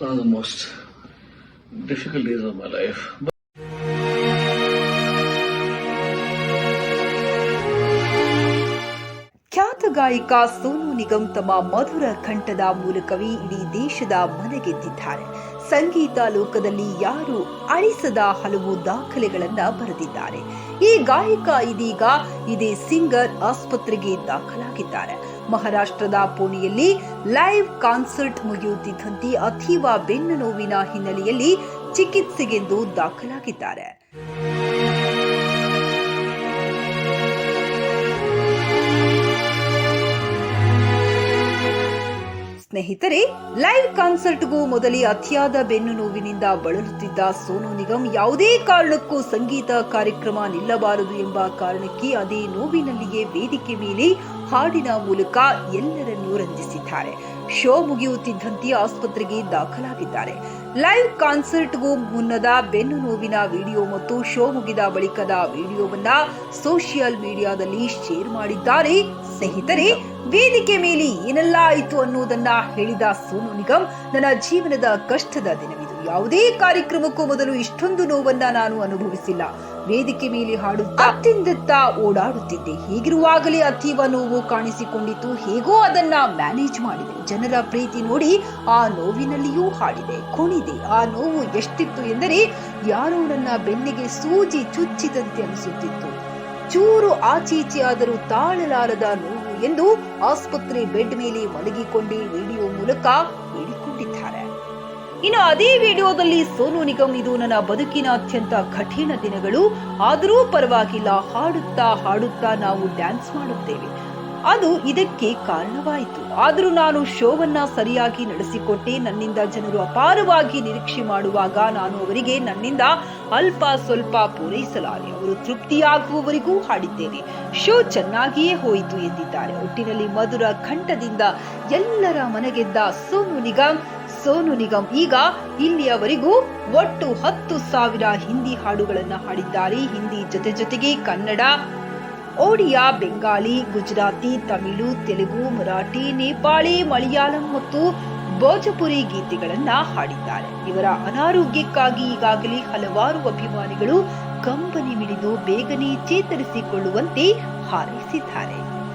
one of the most difficult days of my life. But ಖ್ಯಾತ ಗಾಯಕ ಸೋನು ನಿಗಮ್ ತಮ್ಮ ಮಧುರ ಕಂಠದ ಮೂಲಕವೇ ಇಡೀ ದೇಶದ ಮನಗೆದ್ದಿದ್ದಾರೆ ಸಂಗೀತ ಲೋಕದಲ್ಲಿ ಯಾರು ಅಳಿಸದ ಹಲವು ದಾಖಲೆಗಳನ್ನ ಬರೆದಿದ್ದಾರೆ. ಈ ಗಾಯಕ ಇದೀಗ ಇದೇ ಸಿಂಗರ್ ಆಸ್ಪತ್ರೆಗೆ ದಾಖಲಾಗಿದ್ದಾರೆ. ಮಹಾರಾಷ್ಟ್ರದ ಪುಣೆಯಲ್ಲಿ ಲೈವ್ ಕಾನ್ಸರ್ಟ್ ಮುಗಿಯುತ್ತಿದ್ದಂತೆ ಅತೀವ ಬೆನ್ನು ನೋವಿನ ಹಿನ್ನೆಲೆಯಲ್ಲಿ ಚಿಕಿತ್ಸೆಗೆಂದು ದಾಖಲಾಗಿದ್ದಾರೆ. ಸ್ನೇಹಿತರೆ ಲೈವ್ ಕಾನ್ಸರ್ಟ್ಗೂ ಮೊದಲೇ ಅತಿಯಾದ ಬೆನ್ನು ನೋವಿನಿಂದ ಬಳಲುತ್ತಿದ್ದ ಸೋನು ನಿಗಮ್ ಯಾವುದೇ ಕಾರಣಕ್ಕೂ ಸಂಗೀತ ಕಾರ್ಯಕ್ರಮ ನಿಲ್ಲಬಾರದು ಎಂಬ ಕಾರಣಕ್ಕೆ ಅದೇ ನೋವಿನಲ್ಲಿಯೇ ವೇದಿಕೆ ಮೇಲೆ ಹಾಡಿನ ಮೂಲಕ ಎಲ್ಲರನ್ನೂ ರಂಜಿಸಿದ್ದಾರೆ. ಶೋ ಮುಗಿಯುತ್ತಿದ್ದಂತೆ ಆಸ್ಪತ್ರೆಗೆ ದಾಖಲಾಗಿದ್ದಾರೆ. ಲೈವ್ ಕಾನ್ಸರ್ಟ್ಗೂ ಮುನ್ನದ ಬೆನ್ನು ನೋವಿನ ವಿಡಿಯೋ ಮತ್ತು ಶೋ ಮುಗಿದ ಬಳಿಕದ ವಿಡಿಯೋವನ್ನ ಸೋಷಿಯಲ್ ಮೀಡಿಯಾದಲ್ಲಿ ಶೇರ್ ಮಾಡಿದ್ದಾರೆ ಸ್ನೇಹಿತರೆ, ವೇದಿಕೆ ಮೇಲೆ ಏನೆಲ್ಲ ಆಯಿತು ಅನ್ನೋದನ್ನ ಹೇಳಿದ ಸೋನು ನಿಗಮ್ ನನ್ನ ಜೀವನದ ಕಷ್ಟದ ದಿನವಿದು. ಯಾವುದೇ ಕಾರ್ಯಕ್ರಮಕ್ಕೂ ಮೊದಲು ಇಷ್ಟೊಂದು ನೋವನ್ನ ನಾನು ಅನುಭವಿಸಿಲ್ಲ. ವೇದಿಕೆ ಮೇಲೆ ಹಾಡುತ್ತಾ ಅತ್ತಿಂದತ್ತ ಓಡಾಡುತ್ತಿದ್ದೆ. ಹೀಗಿರುವಾಗಲೇ ಅತೀವ ನೋವು ಕಾಣಿಸಿಕೊಂಡಿತು. ಹೇಗೋ ಅದನ್ನ ಮ್ಯಾನೇಜ್ ಮಾಡಿದೆ. ಜನರ ಪ್ರೀತಿ ನೋಡಿ ಆ ನೋವಿನಲ್ಲಿಯೂ ಹಾಡಿದೆ. ಕುಣಿದೆ. ಆ ನೋವು ಎಷ್ಟಿತ್ತು ಎಂದರೆ, ಯಾರೋ ನನ್ನ ಬೆನ್ನಿಗೆ ಸೂಜಿ ಚುಚ್ಚಿದಂತೆ ಅನಿಸುತ್ತಿತ್ತು. ಚೂರು ಆಚೀಚೆ ಆದರೂ ತಾಳಲಾರದ ನೋವು ಎಂದು ಆಸ್ಪತ್ರೆ ಬೆಡ್ ಮೇಲೆ ಮಲಗಿಕೊಂಡೇ ವಿಡಿಯೋ ಮೂಲಕ ಹೇಳಿಕೊಂಡಿದ್ದಾರೆ. ಇನ್ನು ಅದೇ ವಿಡಿಯೋದಲ್ಲಿ ಸೋನು ನಿಗಮ್, ಇದು ನನ್ನ ಬದುಕಿನ ಅತ್ಯಂತ ಕಠಿಣ ದಿನಗಳು. ಆದರೂ ಪರವಾಗಿಲ್ಲ, ಹಾಡುತ್ತಾ ಹಾಡುತ್ತಾ ನಾವು ಡ್ಯಾನ್ಸ್ ಮಾಡುತ್ತೇವೆ. ಅದು ಇದಕ್ಕೆ ಕಾರಣವಾಯಿತು. ಆದರೂ ನಾನು ಶೋವನ್ನ ಸರಿಯಾಗಿ ನಡೆಸಿಕೊಟ್ಟೆ. ನನ್ನಿಂದ ಜನರು ಅಪಾರವಾಗಿ ನಿರೀಕ್ಷೆ ಮಾಡುವಾಗ ನಾನು ಅವರಿಗೆ ನನ್ನಿಂದ ಅಲ್ಪ ಸ್ವಲ್ಪ ಪೂರೈಸಲಾರೆ. ಅವರು ತೃಪ್ತಿಯಾಗುವವರೆಗೂ ಹಾಡಿದ್ದೇನೆ. ಶೋ ಚೆನ್ನಾಗಿಯೇ ಹೋಯಿತು ಎಂದಿದ್ದಾರೆ. ಒಟ್ಟಿನಲ್ಲಿ ಮಧುರ ಕಂಠದಿಂದ ಎಲ್ಲರ ಮನೆಗೆದ್ದ ಸೋನು ನಿಗಮ್ ಸೋನು ನಿಗಮ್ ಈಗ ಇಲ್ಲಿಯವರೆಗೂ ಒಟ್ಟು ಹತ್ತು ಸಾವಿರ ಹಿಂದಿ ಹಾಡುಗಳನ್ನು ಹಾಡಿದ್ದಾರೆ. ಹಿಂದಿ ಜೊತೆ ಜೊತೆಗೆ ಕನ್ನಡ ಒಡಿಯಾ, ಬೆಂಗಾಲಿ, ಗುಜರಾತಿ, ತಮಿಳು, ತೆಲುಗು, ಮರಾಠಿ, ನೇಪಾಳಿ, ಮಲಯಾಳಂ ಮತ್ತು ಭೋಜಪುರಿ ಗೀತೆಗಳನ್ನ ಹಾಡಿದ್ದಾರೆ. ಇವರ ಅನಾರೋಗ್ಯಕ್ಕಾಗಿ ಈಗಾಗಲೇ ಹಲವಾರು ಅಭಿಮಾನಿಗಳು ಕಂಬನಿ ಮಿಡಿದು ಬೇಗನೆ ಚೇತರಿಸಿಕೊಳ್ಳುವಂತೆ ಹಾರೈಸಿದ್ದಾರೆ.